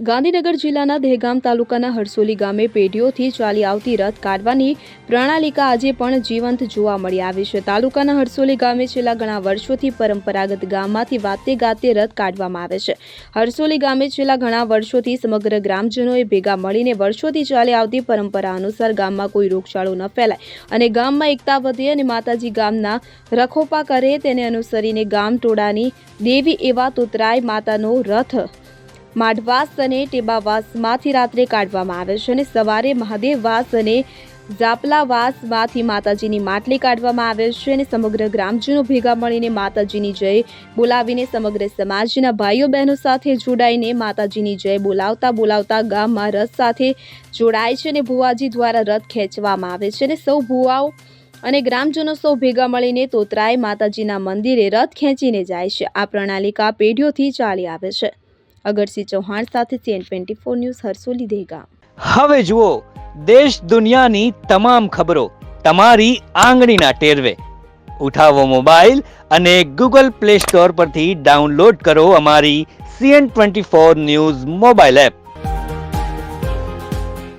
ગાંધીનગર જિલ્લાના દહેગામ તાલુકાના હરસોલી ગામે પેઢીઓથી ચાલી આવતી રથ કાઢવાની પ્રણાલિકા આજે પણ જીવંત જોવા મળી આવી છે. તાલુકાના હરસોલી ગામે છેલ્લા ઘણા વર્ષોથી પરંપરાગત ગામમાંથી વાતે ગાતે રથ કાઢવામાં આવે છે. હરસોલી ગામે છેલ્લા ઘણા વર્ષોથી સમગ્ર ગ્રામજનોએ ભેગા મળીને વર્ષોથી ચાલી આવતી પરંપરા અનુસાર ગામમાં કોઈ રોગચાળો ન ફેલાય અને ગામમાં એકતા વધે અને માતાજી ગામના રખોપા કરે તેને અનુસરીને ગામ ટોળાની દેવી એવા તોતરાય માતાનો રથ માઢવાસ અને ટેબાવાસમાંથી રાત્રે કાઢવામાં આવે છે અને સવારે મહાદેવવાસ અને ઝાપલાવાસમાંથી માતાજીની માટલી કાઢવામાં આવે છે અને સમગ્ર ગ્રામજનો ભેગા મળીને માતાજીની જય બોલાવીને સમગ્ર સમાજના ભાઈઓ બહેનો સાથે જોડાઈને માતાજીની જય બોલાવતા બોલાવતા ગામમાં રથ સાથે જોડાય છે અને ભુવાજી દ્વારા રથ ખેંચવામાં આવે છે અને સૌ ભુવાઓ અને ગ્રામજનો સૌ ભેગા મળીને તોતરાય માતાજીના મંદિરે રથ ખેંચીને જાય છે. આ પ્રણાલિકા પેઢીઓથી ચાલી આવે છે. અગરસિંહ ચૌહાણ સાથે CN twenty four news Harsoli Dega હવે જુઓ, દેશ દુનિયાની તમામ ખબરો, તમારી આંગળીના ટેરવે. ઉઠાવો મોબાઈલ અને ગૂગલ પ્લે સ્ટોર પરથી ડાઉનલોડ કરો અમારી CN twenty four news mobile app.